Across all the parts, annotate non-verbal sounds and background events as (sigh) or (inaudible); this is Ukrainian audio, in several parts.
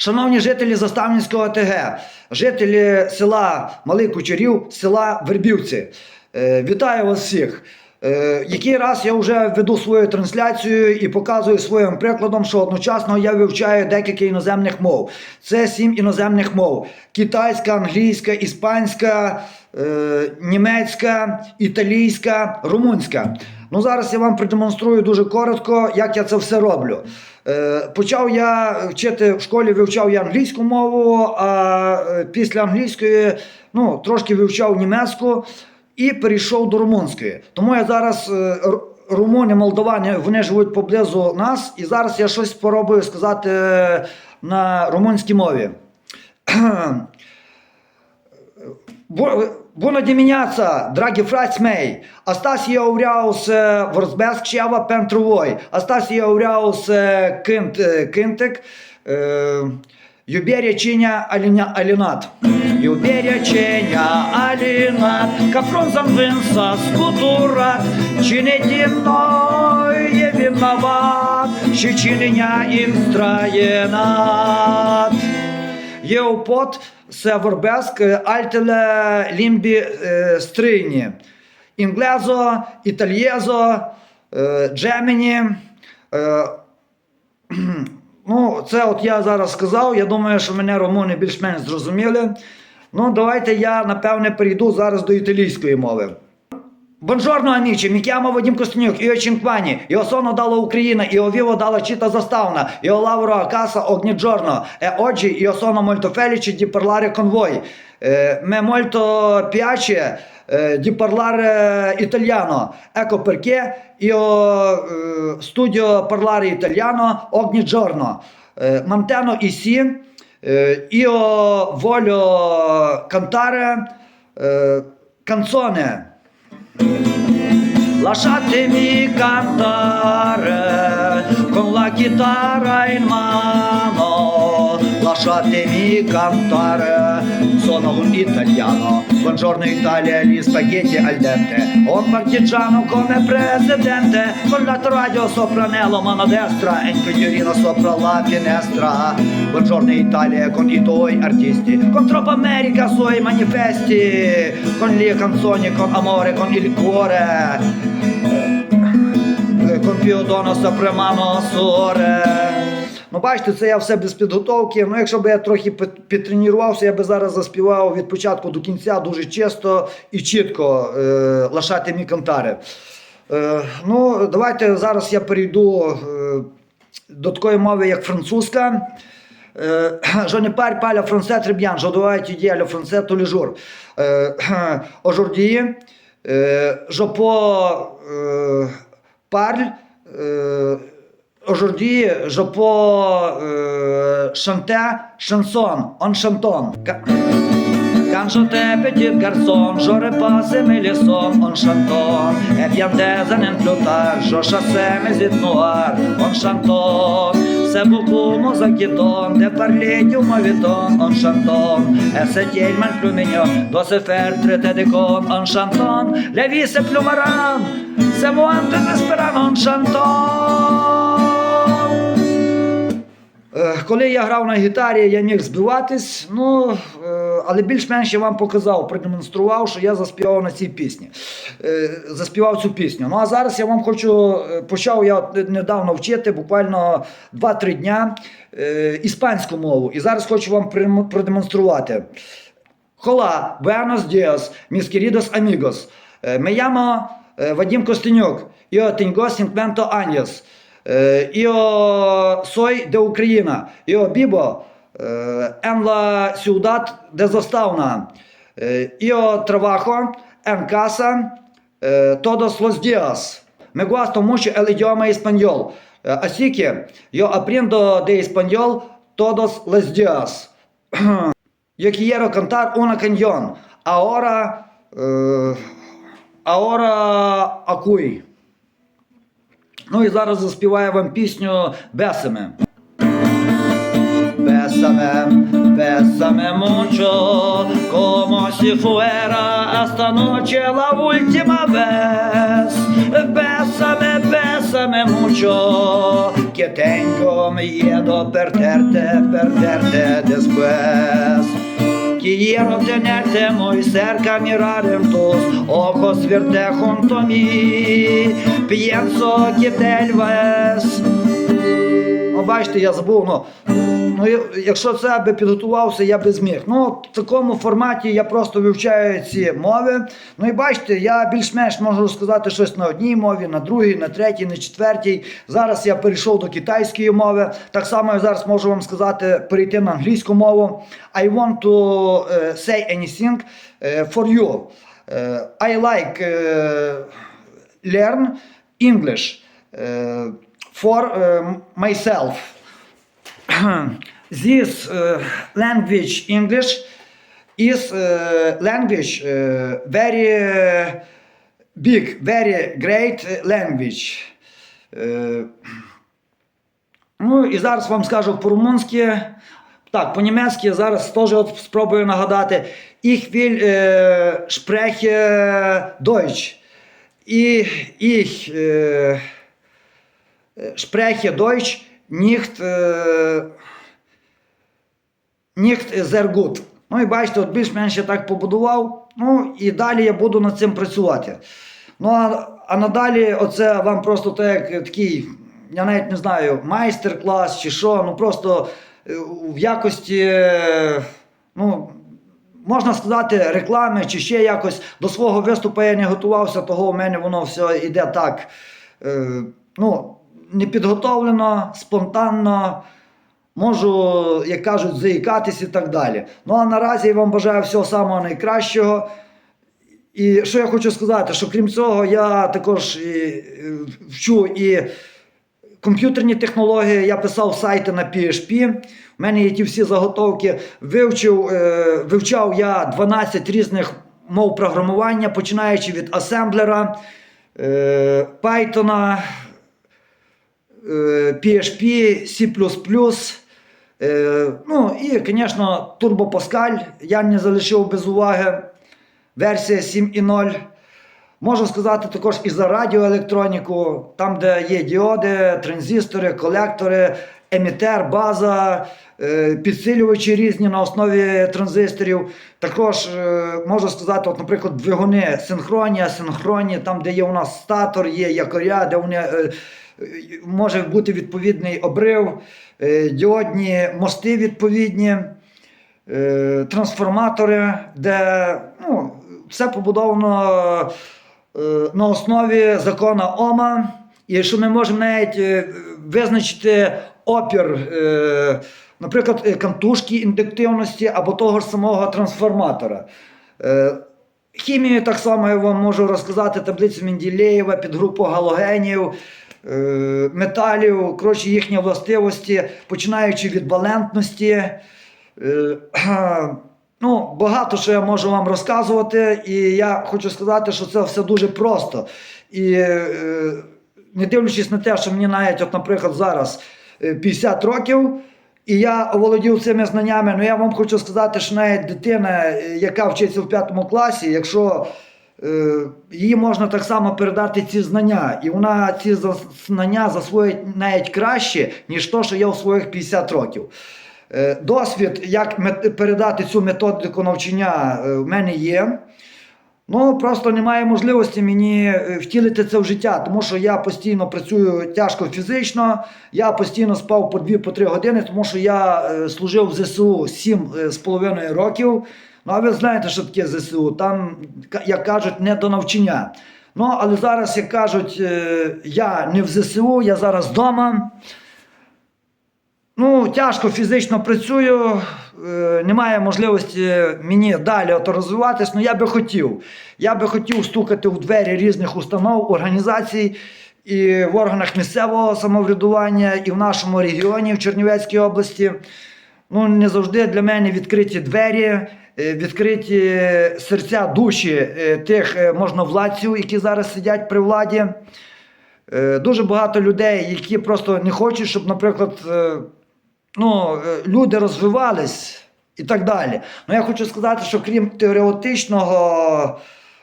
Шановні жителі Заставницького ОТГ, жителі села Малий Кучерів, села Вербівці, е, вітаю вас всіх. Е, Який раз я вже веду свою трансляцію і показую своїм прикладом, що одночасно я вивчаю декілька іноземних мов. Це сім іноземних мов: китайська, англійська, іспанська, е, німецька, італійська, румунська. Ну зараз я вам продемонструю дуже коротко, як я це все роблю. Е, Почав я вчити в школі, вивчав я англійську мову, а е, після англійської ну, трошки вивчав німецьку і перейшов до румунської. Тому я зараз е, румуни, молдовани, вони живуть поблизу нас, і зараз я щось спробую сказати е, на румунській мові. Bună dimineața, dragi frați mei! Astăzi eu vreau să vorbesc ceva pentru voi. Astăzi eu vreau să cânt cântec uh, Iubirea cine a alina- alinat. Iubirea cine a alinat, ca frunza în vânt s-a scuturat. Cine din noi e vinovat și cine ne-a instrăinat. Eu pot Ну, це от я зараз сказав. Я думаю, що мене румуни більш-менш зрозуміли. Ну, давайте я, напевне, перейду зараз до італійської мови. Buongiorno amici, mi chiamo Vadim Kosteniuk, io ho 5 anni, io sono dalla Ucraina, io vivo dalla città zastavna, io lavoro a casa ogni giorno e oggi io sono molto felice di parlare con voi. Eh, mi molto piace eh, di parlare italiano, ecco perché io eh, studio parlare italiano Lasciatemi cantare con la chitarra in mano. lasciatemi cantare? Sono un italiano, buongiorno Italia, gli spaghetti al dente. Un partigiano come presidente, con la radio sopra Nelo, mano destra e un cogliorino sopra la finestra. Buongiorno Italia con i tuoi artisti, con troppa America suoi manifesti. Con le canzoni, con amore, con il cuore. Eh, con più dono sopra mano sore. Ну, бачите, це я все без підготовки. Ну, якщо б я трохи підтренувався, я би зараз заспівав від початку до кінця дуже чисто і чітко е, лишати мій кантари. Е, ну, давайте зараз я перейду е, до такої мови, як французька. Euh, (clears throat) je ne parle pas le français très bien, je dois étudier le français tous les jours. (clears throat) Euh, Aujourd'hui, je peux euh, chanter chanson en chantant. Quand j'étais petit garçon, j'aurais passé mes leçons en chantant. Et bien des années plus tard, je chassais mes îles noires en chantant. C'est beaucoup moins inquiétant de parler du mauvais temps en chantant. Et c'est tellement plus mignon de se faire traiter de con en chantant. La vie c'est plus marrant, c'est moins désespérant en chantant. Е, Коли я грав на гітарі, я міг збиватись, ну, е, але більш-менш я вам показав, продемонстрував, що я заспівав на цій пісні. Е, Заспівав цю пісню. Ну а зараз я вам хочу, почав я недавно вчити, буквально 2-3 дня іспанську мову. І зараз хочу вам продемонструвати. Hola, buenos días, mis queridos amigos. Me llamo Vadim Kostenyuk. Yo tengo 50 años. Eh, eh, en la ciudad de Zastavna. Eh, yo trabajo en casa eh, todos los días. Me gusta mucho el idioma español. Eh, así que yo aprendo de español todos los días. Yo quiero cantar una canción. Ahora. eh, ahora акуй. Ну і зараз заспіваю вам пісню. Bésame, bésame mucho, como si fuera esta noche la última vez. Besame, besame mucho, que tengo miedo perderte, perderte después. Kijerom denetemoj serka mirarentos ojos verte hontomi pienso kitelves бачите, я забув. Ну, ну, якщо це би підготувався, я би зміг. Ну, в такому форматі я просто вивчаю ці мови. Ну і бачите, я більш-менш можу розказати щось на одній мові, на другій, на третій, на четвертій. Зараз я перейшов до китайської мови. Так само я зараз можу вам сказати, перейти на англійську мову. I want to uh, say anything uh, for you. Uh, I like learn English for uh, myself. this uh, language English is uh, language uh, very uh, big, very great language. Uh, Ну і зараз вам скажу по-румунськи. Так, по-німецьки зараз теж от спробую нагадати. Ich will äh, spreche Deutsch. Ich, ich äh, spreche Deutsch nicht, nicht sehr gut. Ну і бачите, от більш-менш я так побудував. Ну і далі я буду над цим працювати. Ну а, а надалі, оце вам просто так, такий, я навіть не знаю, майстер-клас чи що, ну просто е, в якості, е, ну, можна сказати, реклами чи ще якось. До свого виступу я не готувався, того у мене воно все йде так. Е, ну, не підготовлено, спонтанно. Можу, як кажуть, заїкатись і так далі. Ну а наразі я вам бажаю всього самого найкращого. І що я хочу сказати, що крім цього, я також і, вчу і комп'ютерні технології, я писав сайти на PHP. У мене є ті всі заготовки. Вивчив, е, вивчав я 12 різних мов програмування, починаючи від асемблера, е, Python, PHP, C++. Е, ну і, звісно, Turbo Pascal я не залишив без уваги. Версія 7.0. Можу сказати також і за радіоелектроніку, там, де є діоди, транзистори, колектори, емітер, база, е, підсилювачі різні на основі транзисторів. Також е, можу сказати, от, наприклад, двигуни синхронні, асинхронні, там, де є у нас статор, є якоря, де вони. Може бути відповідний обрив, е, діодні мости відповідні е, трансформатори, де ну, все побудовано е, на основі закона Ома, і що ми можемо навіть визначити опір, наприклад, кантушки індуктивності або того ж самого трансформатора. Хімію так само я вам можу розказати таблицю Менделєєва, підгрупу галогенів, металів, коротше, їхні властивості, починаючи від валентності. Е, (clears throat) Ну, багато що я можу вам розказувати, і я хочу сказати, що це все дуже просто. І е, не дивлячись на те, що мені навіть, от, наприклад, зараз е, 50 років, і я оволодів цими знаннями, ну я вам хочу сказати, що навіть дитина, е, яка вчиться в п'ятому класі, якщо е, їй можна так само передати ці знання, і вона ці знання засвоїть навіть краще, ніж то, що я у своїх 50 років. Е, Досвід, як передати цю методику навчання, е, в мене є. Ну, просто немає можливості мені е, втілити це в життя, тому що я постійно працюю тяжко фізично, я постійно спав по 2-3 години, тому що я е, служив в ЗСУ 7 е, з половиною років. Ну, а ви знаєте, що таке ЗСУ? Там, як кажуть, не до навчання. Ну, але зараз, як кажуть, е, я не в ЗСУ, я зараз вдома. Ну, тяжко фізично працюю, е, немає можливості мені далі ото розвиватись, але я би хотів. Я би хотів стукати у двері різних установ, організацій і в органах місцевого самоврядування, і в нашому регіоні, в Чернівецькій області. Ну, не завжди для мене відкриті двері, е, відкриті серця душі е, тих е, можновладців, які зараз сидять при владі. Дуже багато людей, які просто не хочуть, щоб, наприклад, ну, люди розвивались і так далі. Ну я хочу сказати, що крім теоретичного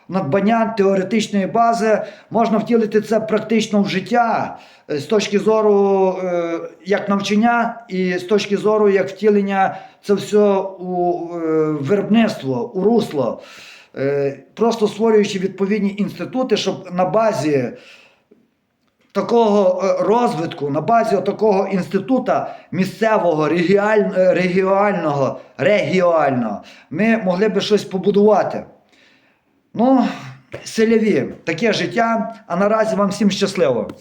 надбання теоретичної бази, можна втілити це практично в життя е, з точки зору е, як навчання, і з точки зору як втілення це все у е, виробництво, у русло. Просто створюючи відповідні інститути, щоб на базі такого розвитку, на базі такого інститута місцевого, регіаль- е, регіонального, регіонального, ми могли би щось побудувати. Ну, селяві, таке життя, а наразі вам всім щасливо.